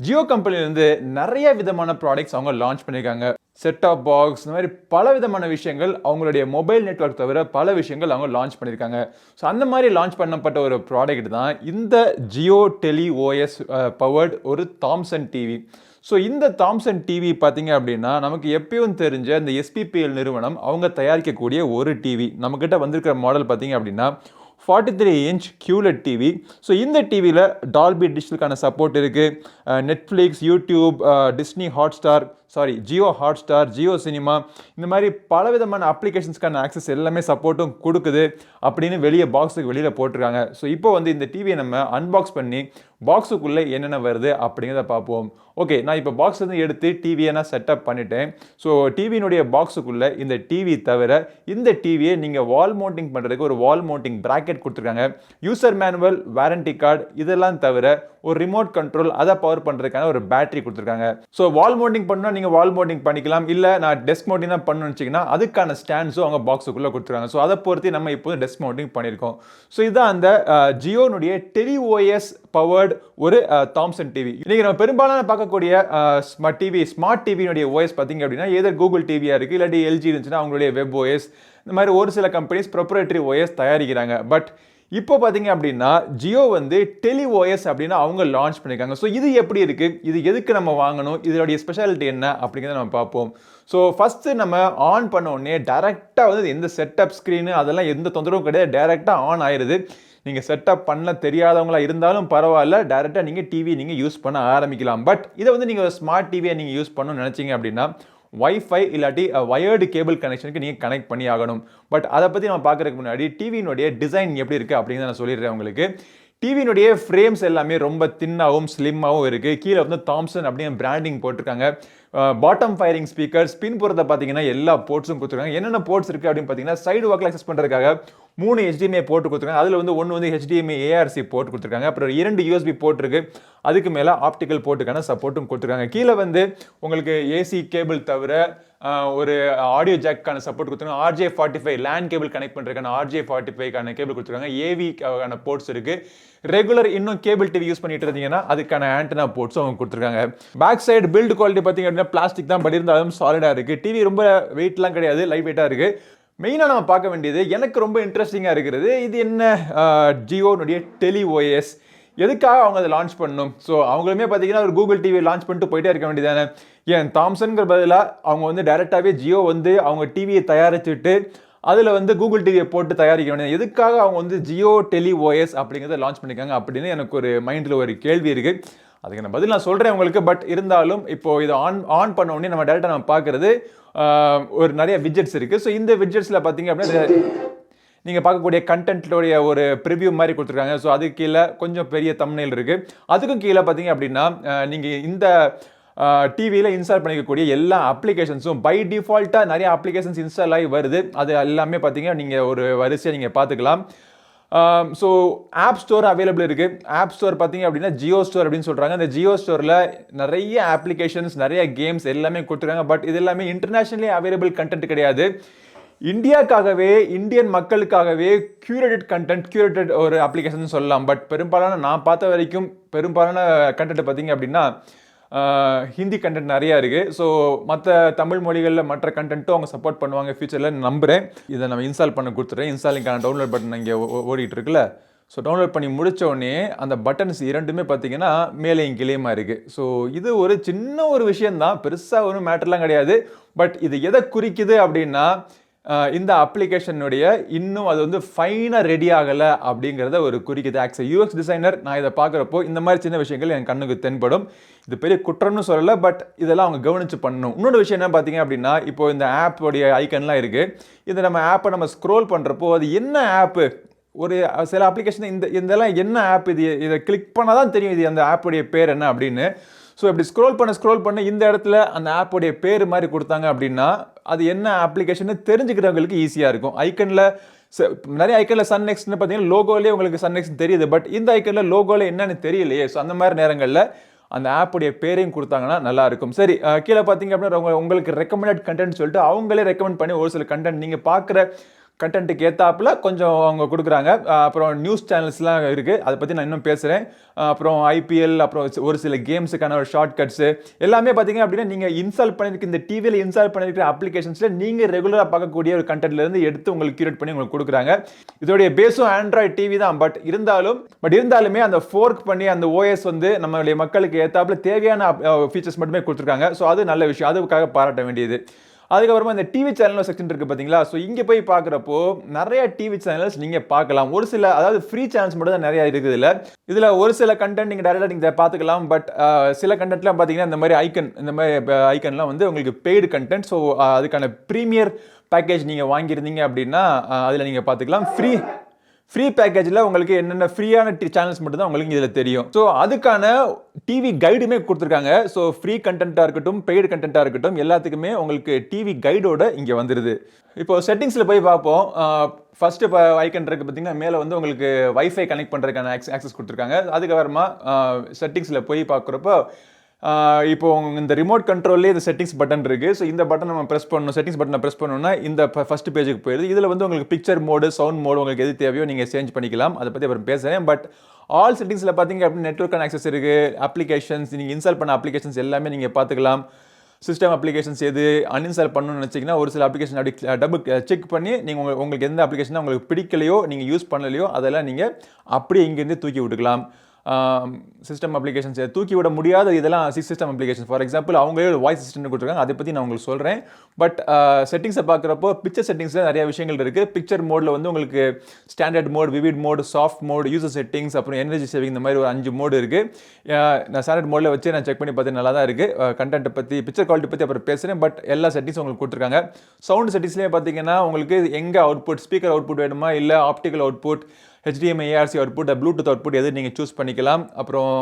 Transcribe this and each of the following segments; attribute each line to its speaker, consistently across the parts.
Speaker 1: ஜியோ கம்பெனிலேருந்து நிறைய விதமான ப்ராடக்ட்ஸ் அவங்க லான்ச் பண்ணியிருக்காங்க. செட் ஆஃப் பாக்ஸ் இந்த மாதிரி பல விதமான விஷயங்கள் அவங்களுடைய மொபைல் நெட்வொர்க் தவிர பல விஷயங்கள் அவங்க லான்ச் பண்ணியிருக்காங்க. ஸோ அந்த மாதிரி லான்ச் பண்ணப்பட்ட ஒரு ப்ராடக்ட் தான் இந்த ஜியோ டெலி ஓஎஸ் பவர்ட் ஒரு தாம்சன் டிவி ஸோ இந்த தாம்சன் டிவி பார்த்தீங்க அப்படின்னா நமக்கு எப்பயும் தெரிஞ்ச இந்த எஸ்பிபிஎல் நிறுவனம் அவங்க தயாரிக்கக்கூடிய ஒரு டிவி நம்மக்கிட்ட வந்திருக்கிற மாடல் பார்த்தீங்க அப்படின்னா forty three inch QLED TV so இந்த டிவியில் டால்பி டிஜிட்டலுக்கான சப்போர்ட் இருக்குது Netflix YouTube Disney Hotstar sorry Jio Hotstar Jio cinema இந்த மாதிரி பல விதமான அப்ளிகேஷன்ஸ்க்கான ஆக்சஸ் எல்லாமே சப்போர்ட்டும் கொடுக்குது அப்படின்னு வெளியே பாக்ஸுக்கு வெளியில் போட்டிருக்காங்க. ஸோ இப்போ வந்து இந்த டிவியை நம்ம அன்பாக்ஸ் பண்ணி பாக்ஸுக்குள்ளே என்னென்ன வருது அப்படிங்கிறத பார்ப்போம். ஓகே நான் இப்போ பாக்ஸ் வந்து எடுத்து டிவியை நான் செட்டப் பண்ணிட்டேன். ஸோ டிவியினுடைய பாக்ஸுக்குள்ளே இந்த டிவி தவிர இந்த டிவியை நீங்கள் வால் மவுண்டிங் பண்ணுறதுக்கு ஒரு வால் மவுண்டிங் ப்ராக்கெட் கொடுத்துருக்காங்க. யூசர் மேனுவல் வாரண்டி கார்டு இதெல்லாம் தவிர ஒரு ரிமோட் கண்ட்ரோல் அதை பவர் பண்ணுறதுக்கான ஒரு பேட்டரி கொடுத்துருக்காங்க. ஸோ வால் மவுண்டிங் பண்ணால் நீங்கள் வால் மவுண்டிங் பண்ணிக்கலாம் இல்லை நான் டெஸ்க் மவுண்டிங் தான் பண்ணணும்னு வச்சிங்கன்னா அதுக்கான ஸ்டாண்ட்ஸும் அவங்க பாக்ஸுக்குள்ளே கொடுத்துருக்காங்க ஸோ அதை பொறுத்து நம்ம இப்போது டெஸ்க் மவுண்டிங் பண்ணியிருக்கோம். ஸோ இதுதான் அந்த ஜியோனுடைய டெலி ஓஎஸ் பவர்டு ஒரு தாம்சன் டிவி நீங்கள் நம்ம பெரும்பாலான பார்க்கக்கூடிய ஸ்மார்ட் டிவி ஸ்மார்ட் டிவியினுடைய ஓஎஸ் பார்த்தீங்க அப்படின்னா ஏதோ கூகுள் டிவியாக இருக்குது இல்லாட்டி எல்ஜி இருந்துச்சுன்னா அவங்களுடைய வெப் ஓஎஸ் இந்த மாதிரி ஒரு சில கம்பெனிஸ் ப்ரொப்ரேட்டரி ஓஎஸ் தயாரிக்கிறாங்க. பட் இப்போ பார்த்தீங்க அப்படின்னா ஜியோ வந்து டெலி ஓஎஸ் அப்படின்னு அவங்க லான்ச் பண்ணியிருக்காங்க ஸோ இது எப்படி இருக்குது இது எதுக்கு நம்ம வாங்கணும்? இதோடைய ஸ்பெஷாலிட்டி என்ன? அப்படிங்கிறத நம்ம பார்ப்போம். ஸோ ஃபஸ்ட்டு நம்ம ஆன் பண்ண உடனே டேரெக்டாக வந்து எந்த செட்டப் ஸ்க்ரீனு அதெல்லாம் எந்த தொந்தரவும் கிடையாது. டேரெக்டாக ஆன் ஆயிடுது நீங்கள் செட்டப் பண்ண தெரியாதவங்களா இருந்தாலும் பரவாயில்ல. டேரெக்டாக நீங்கள் டிவி நீங்கள் யூஸ் பண்ண ஆரம்பிக்கலாம். பட் இதை வந்து நீங்கள் ஒரு ஸ்மார்ட் டிவியை நீங்கள் யூஸ் பண்ணணும்னு நினச்சிங்க அப்படின்னா வைஃபை இல்லாட்டி வயர்டு கேபிள் கனெக்ஷனுக்கு நீங்கள் கனெக்ட் பண்ணி ஆகணும் பட் அதை பற்றி நம்ம பார்க்குறதுக்கு முன்னாடி டிவியினுடைய டிசைன் எப்படி இருக்குது அப்படின்னு நான் சொல்லிடுறேன் உங்களுக்கு. டிவியினுடைய ஃப்ரேம்ஸ் எல்லாமே ரொம்ப தின்னாகவும் ஸ்லிம்மாகவும் இருக்குது கீழே வந்து தாம்சன் அப்படின்னு பிராண்டிங் போட்டிருக்காங்க. பாட்டம் ஃபயரிங் ஸ்பீக்கர் ஸ்பின் பார்த்தீங்கன்னா எல்லா போர்ட்ஸும் கொடுத்துருக்காங்க. என்னென்ன போர்ட்ஸ் இருக்குது அப்படின்னு பார்த்தீங்கன்னா சைடு வாக்கில் அக்சஸ் பண்ணுறதுக்காக மூணு ஹெச்டிஎம்ஏ போட்டு கொடுத்துருக்காங்க. அதில் வந்து ஒன்று வந்து ஹெச்டிஎம்ஏ ஏஆர்சி போட்டு கொடுத்துருக்காங்க. அப்புறம் இரண்டு யூஎஸ்பி போர்ட் இருக்குது அதுக்கு மேலே ஆப்டிக்கல் போர்ட்டுக்கான சப்போர்ட்டும் கொடுத்துருக்காங்க. கீழே வந்து உங்களுக்கு ஏசி கேபிள் தவிர ஒரு ஆடியோ ஜாக்கான சப்போர்ட் கொடுத்துருக்காங்க. RJ forty five LAN cable connect பண்ணுறதுக்கான ஆர்ஜே ஃபார்ட்டி ஃபைவ்க்கான கேபிள் கொடுத்துருக்காங்க. ஏவிக்கான போர்ட்ஸ் இருக்குது ரெகுலர் இன்னும் கேபிள் டிவி யூஸ் பண்ணிட்டு இருந்தீங்கன்னா அதுக்கான ஆண்டனா போர்ட்ஸும் அவங்க கொடுத்துருக்காங்க. பேக் சைடு பில்டு குவாலிட்டி பார்த்தீங்க அப்படின்னா பிளாஸ்டிக் தான் பட் இருந்தாலும் சாலிடாக இருக்குது டிவி ரொம்ப வெயிட்லாம் கிடையாது லைட் வெயிட்டாக இருக்குது மெயினாக நம்ம பார்க்க வேண்டியது எனக்கு ரொம்ப இன்ட்ரெஸ்டிங்காக இருக்கிறது இது என்ன ஜியோனுடைய டெலி ஓஎஸ் எதுக்காக அவங்க அதை லான்ச் பண்ணணும்? ஸோ அவங்களுமே பார்த்தீங்கன்னா ஒரு கூகுள் டிவி லான்ச் பண்ணிட்டு போயிட்டே இருக்க வேண்டியதானே ஏன் தாம்சன்கிற பதிலாக அவங்க வந்து டைரெக்டாகவே ஜியோ வந்து அவங்க டிவியை தயாரிச்சுட்டு அதில் வந்து கூகுள் டிவியை போட்டு தயாரிக்க வேண்டியது எதுக்காக அவங்க வந்து ஜியோ டெலி ஓஎஸ் அப்படிங்கிறத லான்ச் பண்ணியிருக்காங்க அப்படின்னு எனக்கு ஒரு மைண்டில் ஒரு கேள்வி இருக்குது அதுக்கு நான் பதில் நான் சொல்கிறேன் உங்களுக்கு பட் இருந்தாலும் இப்போ இதை ஆன் ஆன் பண்ண உடனே நம்ம டேரெக்டாக நம்ம பார்க்குறது ஒரு நிறைய விஜெட்ஸ் இருக்குது ஸோ இந்த விஜெட்ஸில் பார்த்தீங்க அப்படின்னா நீங்கள் பார்க்கக்கூடிய கண்டென்ட்டோடைய ஒரு ப்ரிவியூ மாதிரி கொடுத்துருக்காங்க. ஸோ அதுக்கு கீழே கொஞ்சம் பெரிய தமிழில் இருக்குது அதுக்கும் கீழே பார்த்தீங்க அப்படின்னா நீங்கள் இந்த டிவியில் இன்ஸ்டால் பண்ணிக்கக்கூடிய எல்லா அப்ளிகேஷன்ஸும் பை டிஃபால்ட்டாக நிறைய அப்ளிகேஷன்ஸ் இன்ஸ்டால் ஆகி வருது. அது எல்லாமே பார்த்தீங்கன்னா நீங்கள் ஒரு வரிசையை நீங்கள் பார்த்துக்கலாம். ஸோ ஆப் ஸ்டோர் அவைலபிள் இருக்குது ஆப் ஸ்டோர் பார்த்தீங்க அப்படின்னா ஜியோ ஸ்டோர் அப்படின்னு சொல்கிறாங்க அந்த ஜியோ ஸ்டோரில் நிறைய அப்ளிகேஷன்ஸ் நிறைய கேம்ஸ் எல்லாமே கொடுத்துருக்காங்க. பட் இது எல்லாமே இன்டர்நேஷ்னலி அவைலபிள் கண்டென்ட் கிடையாது. இந்தியாக்காகவே இந்தியன் மக்களுக்காகவே கியூரேட்டட் கண்டென்ட் கியூரேட்டட் ஒரு அப்ளிகேஷன் சொல்லலாம். பட் பெரும்பாலான நான் பார்த்த வரைக்கும் பெரும்பாலான கண்டென்ட் பார்த்தீங்க அப்படின்னா ஹிந்தி கண்டென்ட் நிறையா இருக்குது ஸோ மற்ற தமிழ் மொழிகளில் மற்ற கண்டென்ட்டும் அவங்க சப்போர்ட் பண்ணுவாங்க ஃபியூச்சரில் நம்புகிறேன் இதை நம்ம இன்ஸ்டால் பண்ண கொடுத்துறேன். இன்ஸ்டாலிங்கான டவுன்லோட் பட்டன் இங்கே ஓடிட்டு இருக்குல்ல. ஸோ டவுன்லோட் பண்ணி முடித்த உடனே அந்த பட்டன்ஸ் இரண்டுமே பார்த்தீங்கன்னா மேலேயும் கீழேயுமா இருக்குது ஸோ இது ஒரு சின்ன ஒரு விஷயந்தான் பெருசாக ஒன்றும் மேட்டர்லாம் கிடையாது. பட் இது எதை குறிக்குது அப்படின்னா இந்த அப்ளிகேஷனுடைய இன்னும் அது வந்து ஃபைனாக ரெடி ஆகலை அப்படிங்கிறத ஒரு குறிக்குது. ஆக்சுவல் யூஎக்ஸ் டிசைனர் நான் இதை பார்க்குறப்போ இந்த மாதிரி சின்ன விஷயங்கள் என் கண்ணுக்கு தென்படும். இது பெரிய குற்றம்னு சொல்லலை பட் இதெல்லாம் அவங்க கவனித்து பண்ணணும். இன்னொரு விஷயம் என்ன பார்த்தீங்க அப்படின்னா இப்போ இந்த ஆப்போடைய ஐக்கன்லாம் இருக்குது இதை நம்ம ஆப்பை நம்ம ஸ்க்ரோல் பண்ணுறப்போ அது என்ன ஆப்பு ஒரு சில அப்ளிகேஷன் இந்த இதெல்லாம் என்ன ஆப் இது? இதை கிளிக் பண்ணால் தான் தெரியும் இது அந்த ஆப்புடைய பேர் என்ன அப்படின்னு. ஸோ இப்படி ஸ்க்ரோல் பண்ண ஸ்க்ரோல் பண்ண இந்த இடத்துல அந்த ஆப்போடைய பேர் மாதிரி கொடுத்தாங்க அப்படின்னா அது என்ன அப்ளிகேஷன் தெரிஞ்சுக்கிறவங்களுக்கு ஈஸியாக இருக்கும். ஐக்கனில் நிறைய ஐக்கனில் சன் நெக்ஸ்ட்னு பார்த்தீங்கன்னா லோகோலேயே உங்களுக்கு சன் நெக்ஸ்ட் தெரியுது. பட் இந்த ஐக்கனில் லோகோவில் என்னன்னு தெரியலையே. ஸோ அந்த மாதிரி நேரங்களில் அந்த ஆப்புடைய பேரையும் கொடுத்தாங்கன்னா நல்லா இருக்கும். சரி கீழே பார்த்தீங்க அப்படின்னா உங்களுக்கு ரெக்கமெண்டட் கண்டென்ட் சொல்லிட்டு அவங்களே ரெக்கமெண்ட் பண்ணி ஒரு சில கண்டென்ட் நீங்கள் பார்க்குற கண்டென்ட்டுக்கு ஏற்றாப்புல கொஞ்சம் அவங்க கொடுக்குறாங்க. அப்புறம் நியூஸ் சேனல்ஸ்லாம் இருக்குது அதை பற்றி நான் இன்னும் பேசுகிறேன் அப்புறம் ஐபிஎல் அப்புறம் ஒரு சில கேம்ஸுக்கான ஒரு ஷார்ட் கட்ஸு எல்லாமே பார்த்தீங்க அப்படின்னா நீங்கள் இன்ஸ்டால் பண்ணியிருக்க இந்த டிவியில் இன்ஸ்டால் பண்ணியிருக்கிற அப்ளிகேஷன்ஸில் நீங்கள் ரெகுலராக பார்க்கக்கூடிய ஒரு கண்டென்ட்லேருந்து எடுத்து உங்களுக்கு கியூரேட் பண்ணி உங்களுக்கு கொடுக்குறாங்க. இதோடைய பேஸும் ஆண்ட்ராய்ட் டிவி தான். பட் இருந்தாலும் பட் இருந்தாலுமே அந்த ஃபோர்க் பண்ணி அந்த ஓஎஸ் வந்து நம்மளுடைய மக்களுக்கு ஏற்றாப்புல தேவையான ஃபீச்சர்ஸ் மட்டுமே கொடுத்துருக்காங்க. ஸோ அது நல்ல விஷயம். அதுக்காக பாராட்ட வேண்டியது. அதுக்கப்புறமா இந்த டிவி சேனல் செக்ஷன் இருக்கு பார்த்தீங்களா ஸோ இங்கே போய் பார்க்குறப்போ நிறைய டிவி சேனல்ஸ் நீங்கள் பார்க்கலாம். ஒரு சில அதாவது ஃப்ரீ சேனல்ஸ் மட்டும் தான் நிறைய இருக்குது இதில். இதில் ஒரு சில கண்டென்ட் நீங்கள் டேரெக்டாக நீங்கள் பார்த்துக்கலாம். பட் சில கண்டென்ட்லாம் பார்த்தீங்கன்னா இந்த மாதிரி ஐக்கன் இந்த மாதிரி ஐக்கன்லாம் வந்து உங்களுக்கு பெய்டு கண்டென்ட் ஸோ அதுக்கான ப்ரீமியர் பேக்கேஜ் நீங்கள் வாங்கியிருந்தீங்க அப்படின்னா அதில் நீங்கள் பார்த்துக்கலாம். ஃப்ரீ ஃப்ரீ பேக்கேஜில் உங்களுக்கு என்னென்ன ஃப்ரீயான டி சேனல்ஸ் மட்டும் தான் உங்களுக்கு இதில் தெரியும். ஸோ அதுக்கான டிவி கைடுமே கொடுத்துருக்காங்க. ஸோ ஃப்ரீ கண்டென்ட்டாக இருக்கட்டும் பெய்டு கண்டென்ட்டாக இருக்கட்டும் எல்லாத்துக்குமே உங்களுக்கு டிவி கைடோட இங்கே வந்துடுது இப்போ செட்டிங்ஸில் போய் பார்ப்போம். ஃபர்ஸ்ட் இப்போ ஐக்கன் இருக்குது பார்த்தீங்கன்னா மேலே வந்து உங்களுக்கு வைஃபை கனெக்ட் பண்ணுறதுக்கான ஆக்சஸ் கொடுத்துருக்காங்க. அதுக்கப்புறமா செட்டிங்ஸில் போய் பார்க்குறப்போ இப்போ இந்த ரிமோட் கண்ட்ரோல்லே இந்த செட்டிங்ஸ் பட்டன் இருக்குது ஸோ இந்த பட்டன் நம்ம ப்ரெஸ் பண்ணணும். செட்டிங்ஸ் பட்டனை ப்ரெஸ் பண்ணோம்னா இந்த ஃபஸ்ட் பேஜுக்கு போயிடுது. இதில் வந்து உங்களுக்கு பிக்சர் மோடு சவுண்ட் மோடு உங்களுக்கு எது தேவையோ நீங்கள் சேஞ்ச் பண்ணிக்கலாம். அதை பற்றி அப்புறம் பேசுகிறேன் பட் ஆல் செட்டிங்ஸில் பார்த்தீங்க அப்படின்னா நெட்ஒர்க் ஆக்சஸ் இருக்குது அப்ளிகேஷன்ஸ் நீங்கள் இன்ஸ்டால் பண்ண அப்ளிகேஷன்ஸ் எல்லாமே நீங்கள் பார்த்துக்கலாம் சிஸ்டம் அப்ளிகேஷன்ஸ் எது அன்இன்ஸ்டால் பண்ணணும்னு நினச்சிங்கன்னா ஒரு சில அப்ளிகேஷன் அப்படி டபுள் செக் பண்ணி நீங்கள் உங்களுக்கு உங்களுக்கு எந்த அப்ளிகேஷனாக உங்களுக்கு பிடிக்கலையோ நீங்கள் யூஸ் பண்ணலையோ அதெல்லாம் நீங்கள் அப்படியே இங்கேருந்து தூக்கி விட்டுக்கலாம். சிஸ்டம் அப்ளிகேஷன்ஸ் தூக்கி விட முடியாத இதெல்லாம் சிஸ்டம் அப்ளிகேஷன் ஃபார் எக்ஸாம்பிள் அவங்களே ஒரு வாய்ஸ் அசிஸ்டன்ட் கொடுத்துருக்காங்க. அதை பற்றி நான் உங்களுக்கு சொல்கிறேன் பட் செட்டிங்ஸை பார்க்குறப்போ பிக்சர் செட்டிங்ஸில் நிறைய விஷயங்கள் இருக்குது பிக்சர் மோடில் வந்து உங்களுக்கு standard mode vivid mode soft mode user settings அப்புறம் எனர்ஜி சேவிங் இந்த மாதிரி ஒரு அஞ்சு மோடு இருக்குது நான் ஸ்டாண்டர்ட் மோடில் வச்சு நான் செக் பண்ணி பார்த்து நல்லா தான் இருக்குது கண்டென்ட்டை பற்றி பிக்சர் குவாலிட்டி பற்றி அப்புறம் பேசுகிறேன் பட் எல்லா செட்டிங்ஸும் உங்களுக்கு கொடுத்துருக்காங்க. சவுண்ட் செட்டிங்ஸ்லேயே பார்த்தீங்கன்னா உங்களுக்கு எங்கே அவுட்புட் ஸ்பீக்கர் அவுட்புட் வேணுமா? இல்லை optical output HDMI ARC output bluetooth output எது நீங்கள் சூஸ் பண்ணிக்கலாம். அப்புறம்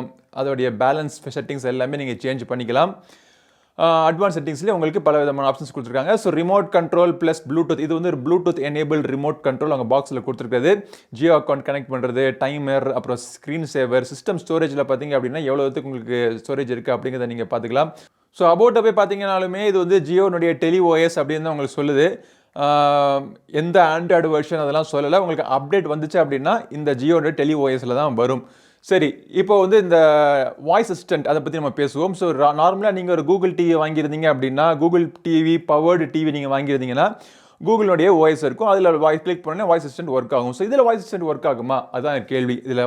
Speaker 1: அதோடைய பேலன்ஸ் செட்டிங்ஸ் எல்லாமே நீங்கள் சேஞ்ச் பண்ணிக்கலாம். அட்வான்ஸ் செட்டிங்ஸ்லேயே உங்களுக்கு பல விதமான ஆப்ஷன்ஸ் கொடுத்துருக்காங்க. So remote control plus bluetooth இது வந்து ஒரு ப்ளூடூத் எனேபிள் ரிமோட் கண்ட்ரோல் அவங்க பாக்ஸில் கொடுத்துருக்குது ஜியோ அக்கௌண்ட் கனெக்ட் பண்ணுறது டைமர் அப்புறம் ஸ்க்ரீன் சேவர் சிஸ்டம் ஸ்டோரேஜில் பார்த்தீங்க அப்படின்னா எவ்வளோ உங்களுக்கு ஸ்டோரேஜ் இருக்குது அப்படிங்கிறத நீங்கள் பார்த்துக்கலாம் ஸோ அபவுட்டை போய் பார்த்தீங்கனாலுமே இது வந்து ஜியோனுடைய டெலி ஓஎஸ் அப்படின்னு தான் உங்களுக்கு சொல்லுது. எந்த ஆண்ட்ராய்டு வெர்ஷன் அதெல்லாம் சொல்லலை. உங்களுக்கு அப்டேட் வந்துச்சு அப்படின்னா இந்த ஜியோட டெலி ஓஎஸில் தான் வரும். சரி இப்போ வந்து இந்த வாய்ஸ் அசிஸ்டன்ட் அதை பற்றி நம்ம பேசுவோம். ஸோ நார்மலாக நீங்கள் ஒரு கூகுள் டிவி வாங்கியிருந்தீங்க அப்படின்னா கூகுள் டிவி பவர்டு டிவி நீங்கள் வாங்கியிருந்தீங்கன்னா கூகுளுடைய வாய்ஸ் இருக்கும். அதில் வாய்ஸ் கிளிக் பண்ணி வாய்ஸ் அசிஸ்டன்ட் ஒர்க் ஆகும். ஸோ இதில் வாய்ஸ் அசிஸ்டன்ட் ஒர்க் ஆகுமா? அதுதான் கேள்வி. இதில்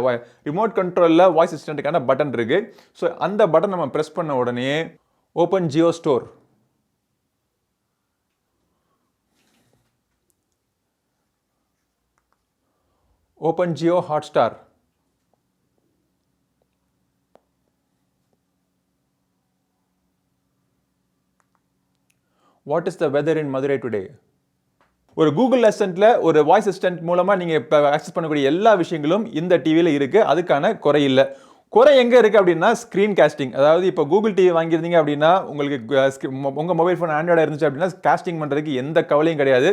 Speaker 1: ரிமோட் கண்ட்ரோலில் வாய்ஸ் அசிஸ்டண்ட்டுக்கான பட்டன் இருக்குது ஸோ அந்த பட்டன் நம்ம ப்ரெஸ் பண்ண உடனே open Jio store open Jio Hotstar what is the weather in Madurai today ஒரு கூகுள் அசிஸ்டண்ட்ல ஒரு வாய்ஸ் அசிஸ்டன்ட் மூலமா நீங்க இப்போ ஆக்சஸ் பண்ணக்கூடிய எல்லா விஷயங்களும் இந்த டிவியில் இருக்கு. அதுக்கான குறையில்லை குறை எங்கே இருக்குது அப்படின்னா ஸ்க்ரீன் காஸ்டிங் அதாவது இப்போ கூகுள் டிவி வாங்கியிருந்தீங்க அப்படின்னா உங்களுக்கு உங்கள் மொபைல் ஃபோன் ஆண்ட்ராய்டு இருந்துச்சு அப்படின்னா காஸ்டிங் பண்ணுறதுக்கு எந்த கவலையும் கிடையாது.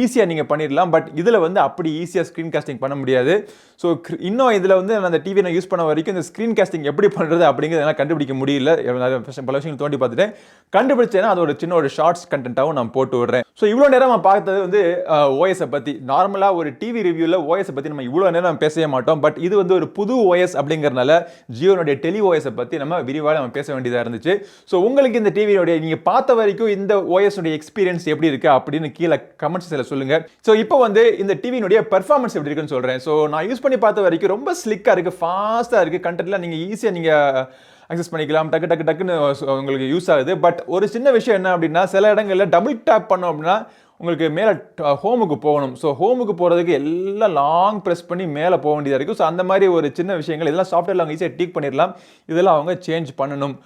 Speaker 1: ஈஸியாக நீங்கள் பண்ணிடலாம் பட் இதில் வந்து அப்படி ஈஸியாக ஸ்க்ரீன் காஸ்டிங் பண்ண முடியாது. ஸோ இன்னும் இதில் வந்து நான் அந்த டிவி நான் யூஸ் பண்ண வரைக்கும் இந்த ஸ்க்ரீன் காஸ்டிங் எப்படி பண்ணுறது அப்படிங்கிறது என்னால் கண்டுபிடிக்க முடியல. நிறைய பல விஷயங்கள் தோண்டி பார்த்துட்டேன். கண்டுபிடிச்சேன்னா அது ஒரு சின்ன ஒரு ஷார்ட்ஸ் கண்டென்ட்டாகவும் நான் போட்டு விடுறேன். ஸோ இவ்வளோ நேரம் நான் பார்த்தது வந்து ஓஎஸை பற்றி நார்மலாக ஒரு டிவி ரிவ்யூவில் ஓஎஸை பற்றி நம்ம இவ்வளோ நேரம் பேசவே மாட்டோம். பட் இது வந்து ஒரு புது ஓஎஸ் அப்படிங்கிறனால ஜியோனுடைய டெலி ஓஎஸை பற்றி நம்ம விரிவாக நம்ம பேச வேண்டியதாக இருந்துச்சு. ஸோ உங்களுக்கு இந்த டிவியோடைய நீங்கள் பார்த்த வரைக்கும் இந்த ஓஎஸ்னுடைய எக்ஸ்பீரியன்ஸ் எப்படி இருக்குது அப்படின்னு கீழே கமெண்ட்ஸில் சொல்லுங்கள் ஸோ இப்போ வந்து இந்த டிவியினுடைய பெர்ஃபார்மன்ஸ் எப்படி இருக்குன்னு சொல்கிறேன் ஸோ நான் யூஸ் பண்ணி பார்த்த வரைக்கும் ரொம்ப ஸ்லிக்காக இருக்குது ஃபாஸ்ட்டாக இருக்குது கண்டென்ட்லாம் நீங்கள் ஈஸியாக நீங்கள் அக்சஸ் பண்ணிக்கலாம். டக்கு டக்கு டக்குன்னு உங்களுக்கு யூஸ் ஆகுது. பட் ஒரு சின்ன விஷயம் என்ன அப்படின்னா சில இடங்களில் டபுள் டேப் பண்ணோம் அப்படின்னா உங்களுக்கு மேலே ஹோமுக்கு போகணும். ஸோ ஹோமுக்கு போகிறதுக்கு எல்லாம் லாங் ப்ரெஸ் பண்ணி மேலே போக வேண்டியதாக இருக்குது ஸோ அந்த மாதிரி ஒரு சின்ன விஷயங்கள் இதெல்லாம் சாஃப்ட்வேரில் அவங்க ஈஸியாக டீக் பண்ணிடலாம். இதெல்லாம் அவங்க சேஞ்ச் பண்ணணும்.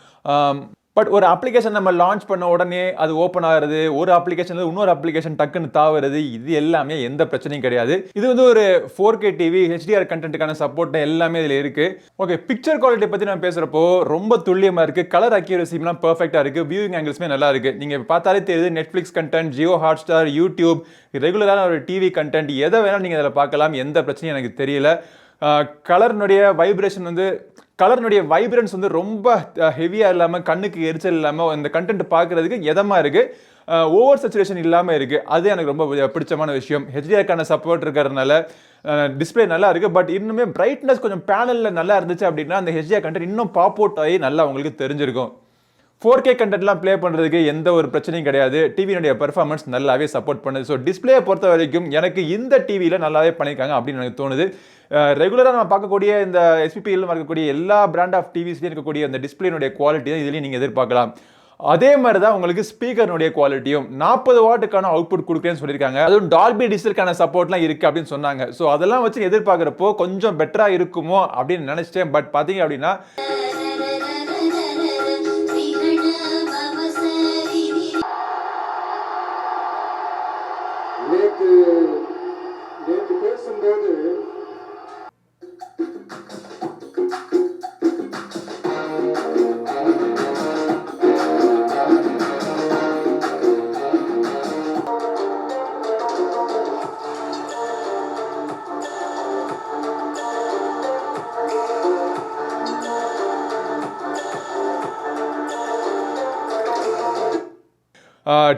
Speaker 1: பட் ஒரு அப்ளிகேஷன் நம்ம லான்ச் பண்ண உடனே அது ஓப்பன் ஆகிறது ஒரு அப்ளிகேஷன்ல இன்னொரு அப்ளிகேஷன் டக்குன்னு தாவுறது இது எல்லாமே எந்த பிரச்சனையும் கிடையாது. இது வந்து ஒரு ஃபோர் கே டிவி ஹெச்டிஆர் கண்டென்ட்டுக்கான சப்போர்ட் எல்லாமே இதில் இருக்கு. ஓகே பிக்சர் குவாலிட்டி பற்றி நான் பேசுகிறப்போ ரொம்ப துல்லியமாக இருக்கு. கலர் அக்யூரசிலாம் பர்ஃபெக்டாக இருக்கு. வியூவிங் ஆங்கிள்ஸுமே நல்லா இருக்கு. நீங்கள் பார்த்தாலே தெரியுது Netflix content Jio Hotstar YouTube ரெகுலரான ஒரு டிவி கண்டென்ட் எதை வேணாலும் நீங்கள் அதில் பார்க்கலாம். எந்த பிரச்சனையும் எனக்கு தெரியல. கலர்னுடைய வைப்ரேஷன் வந்து கலர்னுடைய வைப்ரன்ஸ் வந்து ரொம்ப ஹெவியாக இல்லாமல் கண்ணுக்கு எரிச்சல் இல்லாமல் இந்த கண்டென்ட் பார்க்குறதுக்கு எதமாக இருக்குது ஓவர் சச்சுரேஷன் இல்லாமல் இருக்குது அது எனக்கு ரொம்ப பிடிச்சமான விஷயம். ஹெச்டிஆருக்கான சப்போர்ட் இருக்கிறதுனால டிஸ்பிளே நல்லா இருக்குது பட் இன்னுமே பிரைட்னஸ் கொஞ்சம் பேனலில் நல்லா இருந்துச்சு அப்படின்னா அந்த ஹெச்டிஆர் கண்டென்ட் இன்னும் பாப் அவுட் ஆகி நல்லா உங்களுக்கு தெரிஞ்சிருக்கும். ஃபோர் கே கண்டென்ட்லாம் ப்ளே பண்ணுறதுக்கு எந்த ஒரு பிரச்சனையும் கிடையாது. டிவியினுடைய பெர்ஃபார்மன்ஸ் நல்லாவே சப்போர்ட் பண்ணுது. ஸோ டிஸ்பிளேயை பொறுத்த வரைக்கும் எனக்கு இந்த டிவியில் நல்லாவே பண்ணியிருக்காங்க அப்படின்னு எனக்கு தோணுது. ரெகுலராக நம்ம பார்க்கக்கூடிய இந்த எஸ்பிபியில் இருக்கக்கூடிய எல்லா பிராண்ட் ஆஃப் டிவிஸ்லேயும் இருக்கக்கூடிய அந்த டிஸ்பிளேனுடைய குவாலிட்டி தான் இதுலேயும் நீங்கள் எதிர்பார்க்கலாம். அதே மாதிரி தான் உங்களுக்கு ஸ்பீக்கர்னுடைய குவாலிட்டியும் நாற்பது வாட்டுக்கான அவுட்புட் கொடுக்குறேன்னு சொல்லியிருக்காங்க. அதுவும் டால்பி டிஜிட்டலுக்கான சப்போர்ட்லாம் இருக்குது அப்படின்னு சொன்னாங்க. ஸோ அதெல்லாம் வச்சு எதிர்பார்க்குறப்போ கொஞ்சம் பெட்டராக இருக்குமோ அப்படின்னு நினச்சிட்டேன். பட் பார்த்தீங்க அப்படின்னா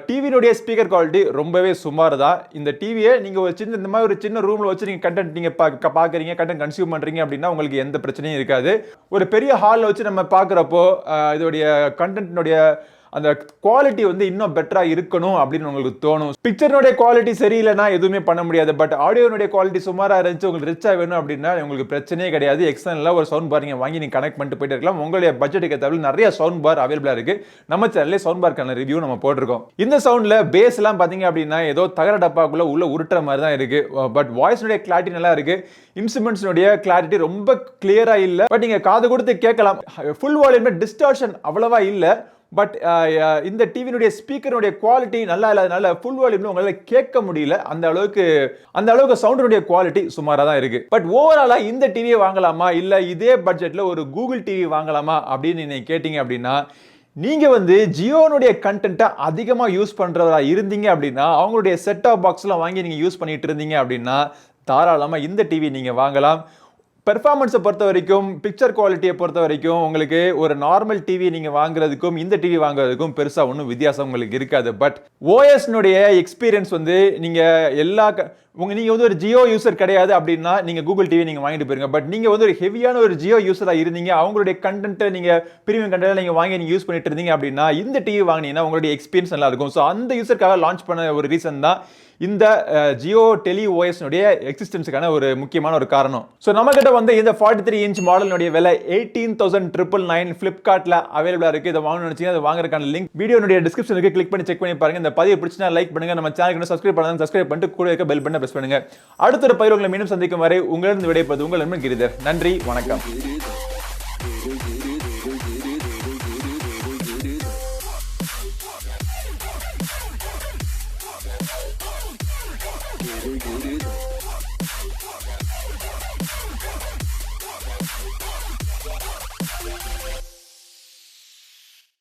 Speaker 1: டிவியினுடைய ஸ்பீக்கர் குவாலிட்டி ரொம்பவே சுமார் தான் இந்த டிவியை நீங்கள் ஒரு சின்ன இந்த மாதிரி ஒரு சின்ன ரூமில் வச்சு நீங்கள் கண்டென்ட் நீங்கள் பா பார்க்குறீங்க கண்டென்ட் கன்சியூம் பண்ணுறீங்க அப்படின்னா உங்களுக்கு எந்த பிரச்சனையும் இருக்காது. ஒரு பெரிய ஹாலில் வச்சு நம்ம பார்க்குறப்போ இதோடைய கண்டென்ட்னுடைய அந்த குவாலிட்டி வந்து இன்னும் பெட்டராக இருக்கணும் அப்படின்னு உங்களுக்கு தோணும். பிக்சர்னுடைய குவாலிட்டி சரியில்லைனா எதுவுமே பண்ண முடியாது. பட் ஆடியோனுடைய குவாலிட்டி சுமாராக இருந்துச்சு உங்களுக்கு ரிச்சாக வேணும் அப்படின்னா உங்களுக்கு பிரச்சனையே கிடையாது. எக்ஸ்டர்னலாக ஒரு சவுண்ட் பார் நீங்கள் வாங்கி நீங்கள் கனெக்ட் பண்ணிட்டு போயிட்டு இருக்கலாம். உங்களுடைய பட்ஜெட்டுக்கு தவிர நிறைய சவுண்ட் பார் அவைலபிளாக இருக்குது நம்ம சேனல்லே சவுண்ட் பார்க்கான ரிவ்யூ நம்ம போட்டிருக்கோம். இந்த சவுண்டில் பேஸ்லாம் பார்த்தீங்க அப்படின்னா ஏதோ தகர டப்பாக்குள்ளே உள்ள உருட்டுற மாதிரி தான் இருக்குது பட் வாய்ஸ்னுடைய கிளாரிட்டி நல்லா இருக்குது இன்ஸ்ட்ருமெண்ட்ஸ்னுடைய கிளாரிட்டி ரொம்ப கிளியராக இல்லை. பட் நீங்கள் காது கொடுத்து கேட்கலாம். ஃபுல் வால்யூமே டிஸ்டார்ஷன் அவ்வளவா இல்லை. பட் uh, uh, இந்த டிவியினுடைய ஸ்பீக்கருடைய குவாலிட்டி நல்லா இல்லாதனால ஃபுல் வால்யூம்னு உங்களால் கேட்க முடியல. அந்த அளவுக்கு அந்த அளவுக்கு சவுண்டினுடைய குவாலிட்டி சுமாராக தான் இருக்குது பட் ஓவராலாக இந்த டிவியை வாங்கலாமா? இல்லை இதே பட்ஜெட்டில் ஒரு கூகுள் டிவி வாங்கலாமா? அப்படின்னு நீங்கள் கேட்டிங்க அப்படின்னா நீங்கள் வந்து ஜியோனுடைய கண்டென்ட்டை அதிகமாக யூஸ் பண்ணுறவரா இருந்தீங்க அப்படின்னா அவங்களுடைய செட் ஆஃப் பாக்ஸ்லாம் வாங்கி நீங்கள் யூஸ் பண்ணிகிட்டு இருந்தீங்க அப்படின்னா தாராளமாக இந்த டிவி நீங்கள் வாங்கலாம். பெர்ஃபார்மன்ஸை பொறுத்த வரைக்கும் பிக்சர் குவாலிட்டியை பொறுத்த வரைக்கும் உங்களுக்கு ஒரு நார்மல் டிவி நீங்கள் வாங்குறதுக்கும் இந்த டிவி வாங்குறதுக்கும் பெருசாக ஒன்றும் வித்தியாசம் உங்களுக்கு இருக்காது. பட் ஓஎஸ்னுடைய எக்ஸ்பீரியன்ஸ் வந்து நீங்கள் எல்லா உங்கள் நீங்கள் வந்து ஒரு ஜியோ யூசர் கிடையாது அப்படின்னா நீங்கள் கூகுள் டிவி நீங்கள் வாங்கிட்டு போயிருங்க. பட் நீங்கள் வந்து ஒரு ஹெவியான ஒரு ஜியோ யூஸராக இருந்தீங்க அவங்களுடைய கண்டென்ட்டை நீங்கள் பிரீமியம் கண்டென்ட் நீங்கள் வாங்கி நீங்கள் யூஸ் பண்ணிட்டு இருந்தீங்க அப்படின்னா இந்த டிவி வாங்கினீங்கன்னா உங்களுடைய எக்ஸ்பீரியன்ஸ் நல்லா இருக்கும். ஸோ அந்த யூசருக்காக லான்ச் பண்ண ஒரு ரீசன் தான் இந்த ஜியோ டெலி ஓஎஸ்னுடைய எக்ஸிஸ்டன்ஸுக்கான ஒரு முக்கியமான ஒரு காரணம். ஸோ நம்மக்கிட்ட வந்து இந்த ஃபார்ட்டி த்ரீ இன்ச் மாடலுடைய விலை எயிட்டீன் தௌசண்ட் ட்ரிபிள் நைன் ஃப்ளிப்கார்ட்டில் அவைலபிளாக இருக்குது இதை வாங்கணும்னு நினச்சிங்க அதை வாங்குறதுக்கான லிங்க் வீடியோனுடைய டிஸ்கிரிப்ஷனுக்கு கிளிக் பண்ணி செக் பண்ணி பாருங்க. இந்த பதிவு பிடிச்சினா லைக் பண்ணுங்கள் நம்ம சேனலுக்கு சப்ஸ்கிரைப் பண்ணாங்க சப்ஸ்கிரைப் பண்ணிட்டு கூட இருக்க பெல் பண்ண ப்ரெஸ் பண்ணுங்க. அடுத்த ஒரு பயிர் உங்களை மீண்டும் சந்திக்கும் வரை உங்களிடம் விடைப்பது உங்கள் நண்பன் கிரிதர். நன்றி வணக்கம்.